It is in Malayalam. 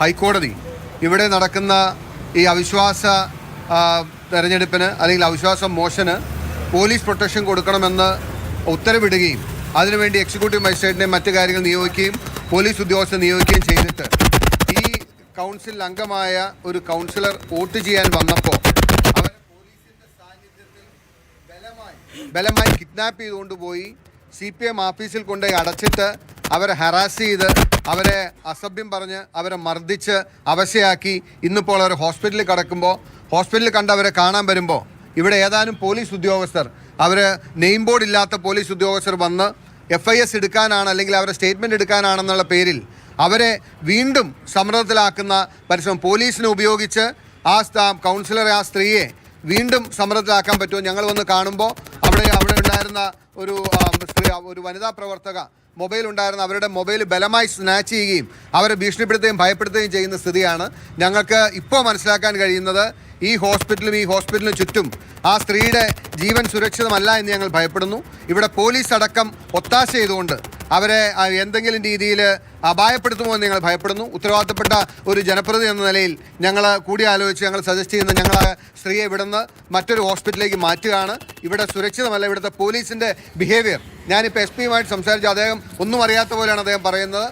ഹൈക്കോടതി. ഇവിടെ നടക്കുന്ന ഈ അവിശ്വാസ തെരഞ്ഞെടുപ്പിന് അല്ലെങ്കിൽ അവിശ്വാസ മോഷന് പോലീസ് പ്രൊട്ടക്ഷൻ കൊടുക്കണമെന്ന് ഉത്തരവിടുകയും അതിനുവേണ്ടി എക്സിക്യൂട്ടീവ് മജിസ്ട്രേറ്റിനെ മറ്റു കാര്യങ്ങൾ നിയോഗിക്കുകയും പോലീസ് ഉദ്യോഗസ്ഥരെ നിയോഗിക്കുകയും ചെയ്തിട്ട് ഈ കൗൺസിൽ അംഗമായ ഒരു കൗൺസിലർ വോട്ട് ചെയ്യാൻ വന്നപ്പോൾ സാന്നിധ്യത്തിൽ ബലമായി ബലമായി കിഡ്നാപ്പ് ചെയ്തുകൊണ്ട് പോയി സി പി എം ഓഫീസിൽ കൊണ്ടുപോയി അടച്ചിട്ട് അവരെ ഹറാസ് ചെയ്ത് അവരെ അസഭ്യം പറഞ്ഞ് അവരെ മർദ്ദിച്ച് അവശയാക്കി ഇന്നിപ്പോൾ അവർ ഹോസ്പിറ്റലിൽ കിടക്കുമ്പോൾ ഹോസ്പിറ്റലിൽ കണ്ട് അവരെ കാണാൻ വരുമ്പോൾ ഇവിടെ ഏതാനും പോലീസ് ഉദ്യോഗസ്ഥർ അവർ നെയിം ബോർഡ് ഇല്ലാത്ത പോലീസ് ഉദ്യോഗസ്ഥർ വന്ന് എഫ് ഐ എസ് എടുക്കാനാണ് അല്ലെങ്കിൽ അവരെ സ്റ്റേറ്റ്മെന്റ് എടുക്കാനാണെന്നുള്ള പേരിൽ അവരെ വീണ്ടും സമ്മർദ്ദത്തിലാക്കുന്ന പരിശ്രമം പോലീസിനെ ഉപയോഗിച്ച് ആ കൗൺസിലറെ ആ സ്ത്രീയെ വീണ്ടും സമ്മർദ്ദത്തിലാക്കാൻ പറ്റുമോ? ഞങ്ങൾ വന്ന് കാണുമ്പോൾ അവിടെ അവിടെ ഉണ്ടായിരുന്ന ഒരു സ്ത്രീ ഒരു വനിതാ പ്രവർത്തക മൊബൈൽ ഉണ്ടായിരുന്ന അവരുടെ മൊബൈൽ ബലമായി സ്നാച്ച് ചെയ്യുകയും അവരെ ഭീഷണിപ്പെടുത്തുകയും ഭയപ്പെടുത്തുകയും ചെയ്യുന്ന സ്ഥിതിയാണ് ഞങ്ങൾക്ക് ഇപ്പോൾ മനസ്സിലാക്കാൻ കഴിയുന്നത് ഈ ഹോസ്പിറ്റലും ഈ ഹോസ്പിറ്റലിന് ചുറ്റും ആ സ്ത്രീയുടെ ജീവൻ സുരക്ഷിതമല്ല എന്ന് ഞങ്ങൾ ഭയപ്പെടുന്നു. ഇവിടെ പോലീസ് അടക്കം ഒത്താശ ചെയ്തുകൊണ്ട് അവരെ എന്തെങ്കിലും രീതിയിൽ അപായപ്പെടുത്തുമോ എന്ന് ഞങ്ങൾ ഭയപ്പെടുന്നു. ഉത്തരവാദിത്തപ്പെട്ട ഒരു ജനപ്രതി എന്ന നിലയിൽ ഞങ്ങൾ കൂടിയാലോചിച്ച് ഞങ്ങൾ സജസ്റ്റ് ചെയ്യുന്ന ഞങ്ങൾ സ്ത്രീയെ ഇവിടുന്ന് മറ്റൊരു ഹോസ്പിറ്റലിലേക്ക് മാറ്റുകയാണ്. ഇവിടെ സുരക്ഷിതമല്ല ഇവിടുത്തെ പോലീസിന്റെ ബിഹേവിയർ ഞാനിപ്പോൾ എസ് പിയുമായിട്ട് സംസാരിച്ചു അദ്ദേഹം ഒന്നും അറിയാത്ത പോലെയാണ് അദ്ദേഹം പറയുന്നത്.